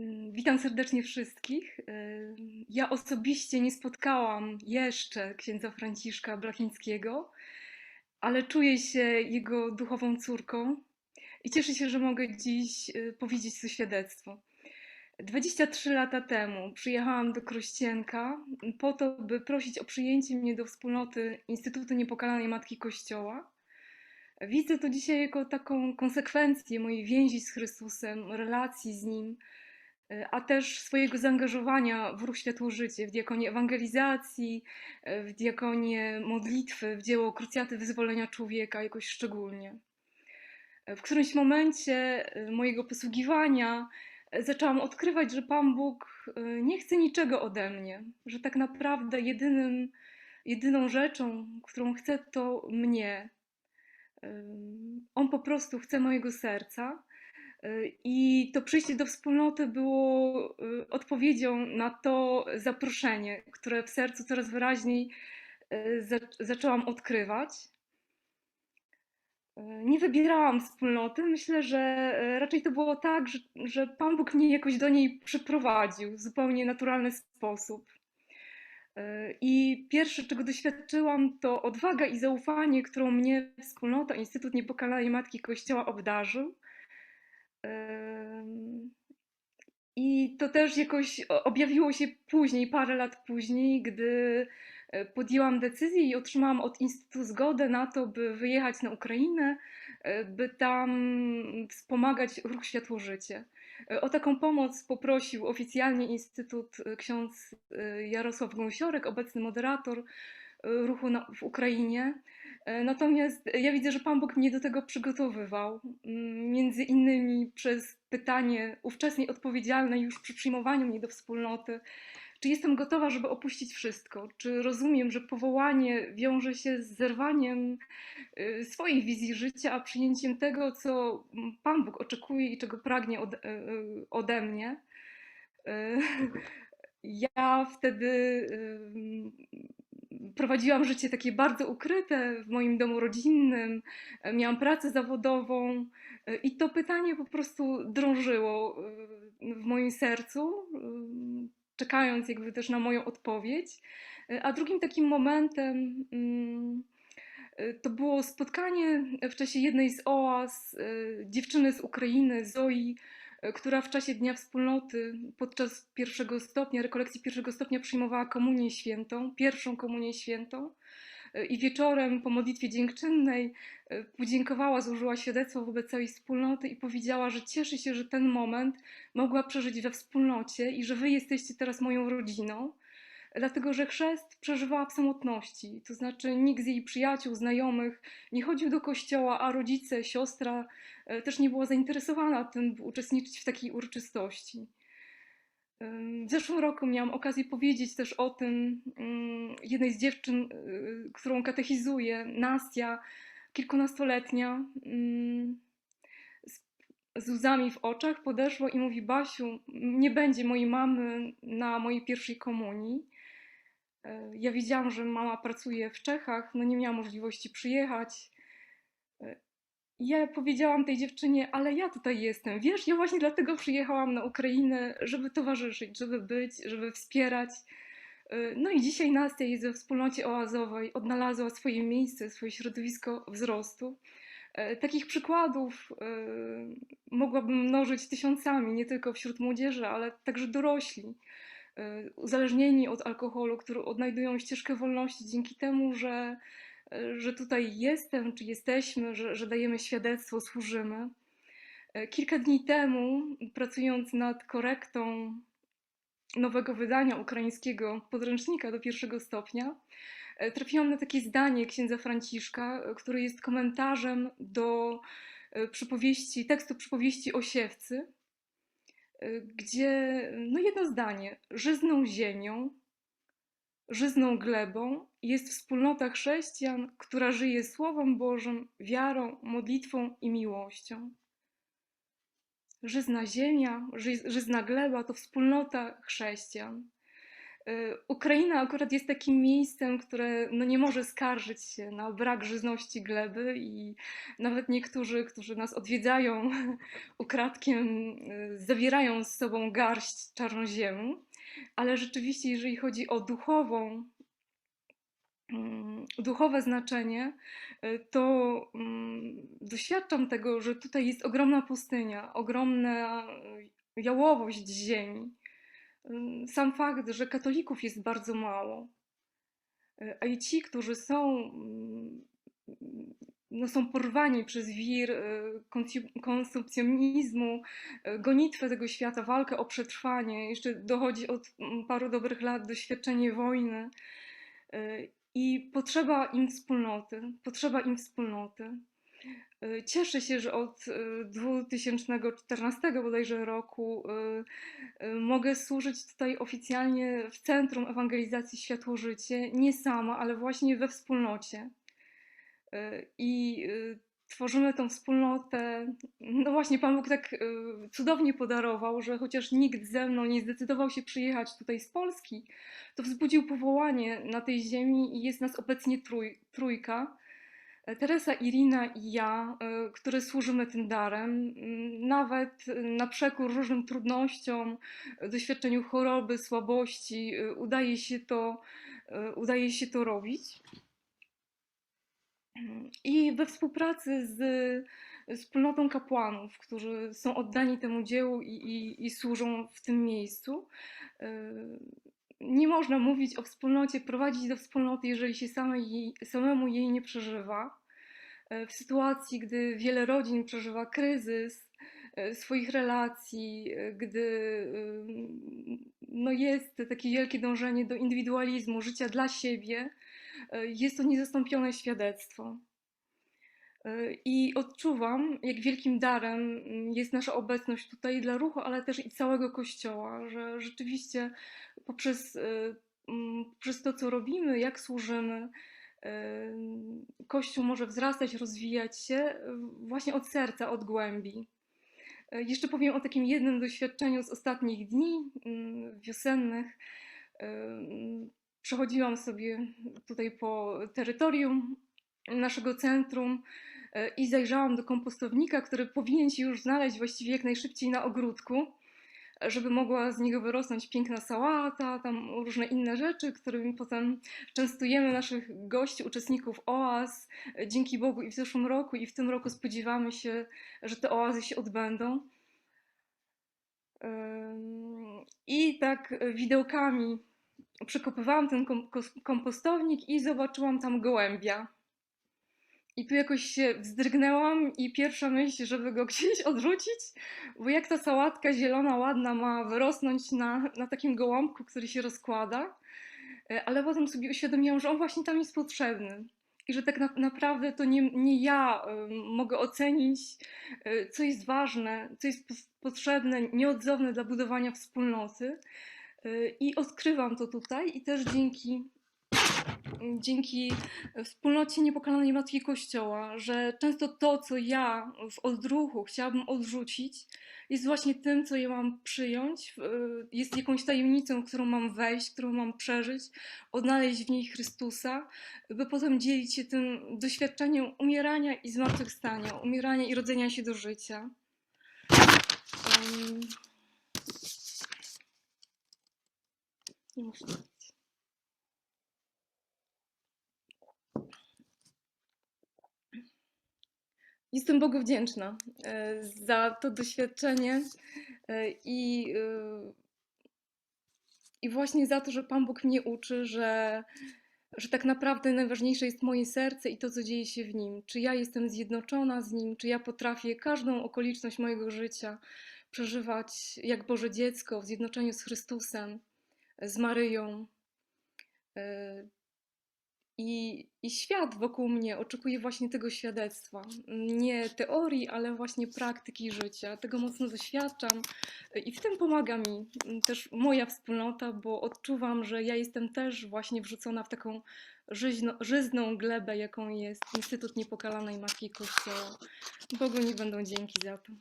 Mm, Witam serdecznie wszystkich. Ja osobiście nie spotkałam jeszcze księdza Franciszka Blachińskiego, ale czuję się jego duchową córką i cieszę się, że mogę dziś y, powiedzieć to świadectwo. 23 lata temu przyjechałam do Krościenka po to, by prosić o przyjęcie mnie do wspólnoty Instytutu Niepokalanej Matki Kościoła. Widzę to dzisiaj jako taką konsekwencję mojej więzi z Chrystusem, relacji z Nim, a też swojego zaangażowania w ruch Światło Życie, w diakonię ewangelizacji, y, w diakonię modlitwy, w dzieło krucjaty wyzwolenia człowieka jakoś szczególnie. W którymś momencie y, mojego posługiwania y, zaczęłam odkrywać, że Pan Bóg y, nie chce niczego ode mnie, że tak naprawdę jedynym, jedyną rzeczą, którą chce, to mnie. On po prostu chce mojego serca. Y, I to przyjście do wspólnoty było y, odpowiedzią na to zaproszenie, które w sercu coraz wyraźniej y, za- zaczęłam odkrywać. Nie wybierałam wspólnoty. Myślę, że raczej to było tak, że, Pan Bóg mnie jakoś do niej przyprowadził w zupełnie naturalny sposób. I pierwsze, czego doświadczyłam, to odwaga i zaufanie, którą mnie wspólnota Instytut Niepokalanej Matki Kościoła obdarzył. I to też jakoś objawiło się później, parę lat później, gdy e, podjęłam decyzję i otrzymałam od Instytutu zgodę na to, by wyjechać na Ukrainę, e, by tam wspomagać ruch Światło Życie. E, O taką pomoc poprosił oficjalnie Instytut ksiądz Jarosław Gąsiorek, obecny moderator ruchu na, w Ukrainie. E, Natomiast ja widzę, że Pan Bóg mnie do tego przygotowywał. Mm, Między innymi przez pytanie ówczesnej odpowiedzialnej już przy przyjmowaniu mnie do wspólnoty, czy jestem gotowa, żeby opuścić wszystko? Czy rozumiem, że powołanie wiąże się z zerwaniem y, swojej wizji życia, a przyjęciem tego, co Pan Bóg oczekuje i czego pragnie ode, y, ode mnie? Y, Ja wtedy prowadziłam życie takie bardzo ukryte w moim domu rodzinnym, miałam pracę zawodową e, i to pytanie po prostu drążyło y, w moim sercu, y, czekając jakby też na moją odpowiedź. A drugim takim momentem y, to było spotkanie w czasie jednej z oaz y, dziewczyny z Ukrainy, Zoi, y, która w czasie Dnia Wspólnoty podczas pierwszego stopnia, rekolekcji pierwszego stopnia przyjmowała komunię świętą, pierwszą komunię świętą. Y, I wieczorem po modlitwie dziękczynnej y, podziękowała, złożyła świadectwo wobec całej wspólnoty i powiedziała, że cieszy się, że ten moment mogła przeżyć we wspólnocie i że wy jesteście teraz moją rodziną dlatego że chrzest przeżywała w samotności. To znaczy, nikt z jej przyjaciół, znajomych nie chodził do kościoła, a rodzice, siostra e, też nie była zainteresowana tym, by uczestniczyć w takiej uroczystości. W zeszłym roku miałam okazję powiedzieć też o tym ym, jednej z dziewczyn, y, którą katechizuję, Nastia, kilkunastoletnia, ym, z z łzami w oczach podeszła i mówi: Basiu, nie będzie mojej mamy na mojej pierwszej komunii. E, Ja wiedziałam, że mama pracuje w Czechach, no nie miała możliwości przyjechać. E, Ja powiedziałam tej dziewczynie, ale ja tutaj jestem. Wiesz, ja właśnie dlatego przyjechałam na Ukrainę, żeby towarzyszyć, żeby być, żeby wspierać. E, No i dzisiaj Nastia jest we wspólnocie oazowej, odnalazła swoje miejsce, swoje środowisko wzrostu. Takich przykładów mogłabym mnożyć tysiącami, nie tylko wśród młodzieży, ale także dorośli, uzależnieni od alkoholu, którzy odnajdują ścieżkę wolności dzięki temu, że, e, że tutaj jestem, czy jesteśmy, że, że dajemy świadectwo, służymy. E, Kilka dni temu, pracując nad korektą nowego wydania ukraińskiego podręcznika do pierwszego stopnia, trafiłam na takie zdanie księdza Franciszka, e, który jest komentarzem do przypowieści, tekstu przypowieści o siewcy, gdzie no jedno zdanie, żyzną ziemią, żyzną glebą jest wspólnota chrześcijan, która żyje Słowem Bożym, wiarą, modlitwą i miłością. Żyzna ziemia, ży- żyzna gleba to wspólnota chrześcijan. Y, Ukraina akurat jest takim miejscem, które no nie może skarżyć się na brak żyzności gleby i nawet niektórzy, którzy nas odwiedzają ukradkiem, y, zawierają z sobą garść czarnoziemu, ale rzeczywiście jeżeli chodzi o duchową, mm, duchowe znaczenie, y, to mm, doświadczam tego, że tutaj jest ogromna pustynia, ogromna jałowość ziemi. Sam fakt, że katolików jest bardzo mało, y, a i ci, którzy są, mm, no są porwani przez wir y, konsum- konsumpcjonizmu, y, gonitwę tego świata, walkę o przetrwanie, jeszcze dochodzi od mm, paru dobrych lat doświadczenie wojny i potrzeba im wspólnoty, potrzeba im wspólnoty. Y, Cieszę się, że od y, 2014 bodajże roku y, y, mogę służyć tutaj oficjalnie w Centrum Ewangelizacji Światło Życie, nie sama, ale właśnie we wspólnocie. Y, I y, tworzymy tą wspólnotę. No właśnie, Pan Bóg tak y, cudownie podarował, że chociaż nikt ze mną nie zdecydował się przyjechać tutaj z Polski, to wzbudził powołanie na tej ziemi i jest nas obecnie trój, trójka. E, Teresa, Irina i ja, e, które służymy tym darem, m, nawet e, na przekór różnym trudnościom, doświadczeniu choroby, słabości, udaje się to, udaje się to robić. I we współpracy z wspólnotą kapłanów, którzy są oddani temu dziełu i, i, i służą w tym miejscu. Nie można mówić o wspólnocie, prowadzić do wspólnoty, jeżeli się samej jej, samemu jej nie przeżywa. E, W sytuacji, gdy wiele rodzin przeżywa kryzys e, swoich relacji, e, gdy no jest takie wielkie dążenie do indywidualizmu, życia dla siebie, jest to niezastąpione świadectwo. I odczuwam, jak wielkim darem mm, jest nasza obecność tutaj dla ruchu, ale też i całego Kościoła, że rzeczywiście poprzez, e, mm, poprzez to, co robimy, jak służymy, e, Kościół może wzrastać, rozwijać się e, właśnie od serca, od głębi. Jeszcze powiem o takim jednym doświadczeniu z ostatnich dni mm, wiosennych. Przechodziłam sobie tutaj po terytorium naszego centrum i zajrzałam do kompostownika, który powinien się już znaleźć właściwie jak najszybciej na ogródku, żeby mogła z niego wyrosnąć piękna sałata, tam różne inne rzeczy, którymi potem częstujemy naszych gości, uczestników oaz. Dzięki Bogu i w zeszłym roku, i w tym roku spodziewamy się, że te oazy się odbędą. I tak widełkami przekopywałam ten kompostownik i zobaczyłam tam gołębia. I tu jakoś się wzdrygnęłam i pierwsza myśl, żeby go gdzieś odrzucić, bo jak ta sałatka zielona, ładna ma wyrosnąć na, na takim gołąbku, który się rozkłada, E, ale potem sobie uświadomiłam, że on właśnie tam jest potrzebny. I że tak na, naprawdę to nie, nie ja em, mogę ocenić, e, co jest ważne, co jest potrzebne, nieodzowne dla budowania wspólnoty. E, I odkrywam to tutaj i też dzięki dzięki wspólnocie Niepokalanej Matki Kościoła, że często to, co ja w odruchu chciałabym odrzucić, jest właśnie tym, co ja mam przyjąć, w- jest jakąś tajemnicą, którą mam wejść, którą mam przeżyć, odnaleźć w niej Chrystusa, by potem dzielić się tym doświadczeniem umierania i zmartwychwstania, umierania i rodzenia się do życia. Em, Nie muszę Jestem Bogu wdzięczna e, za to doświadczenie e, i, e, i właśnie za to, że Pan Bóg mnie uczy, że, że tak naprawdę najważniejsze jest moje serce i to, co dzieje się w nim. Czy ja jestem zjednoczona z nim, czy ja potrafię każdą okoliczność mojego życia przeżywać jak Boże dziecko w zjednoczeniu z Chrystusem, z Maryją. I, I świat wokół mnie oczekuje właśnie tego świadectwa. Nie teorii, ale właśnie praktyki życia. Tego mocno doświadczam i w tym pomaga mi też moja wspólnota, bo odczuwam, że ja jestem też właśnie wrzucona w taką żyźno, żyzną glebę, jaką jest Instytut Niepokalanej Matki Kościoła. Bogu nie będą dzięki za to.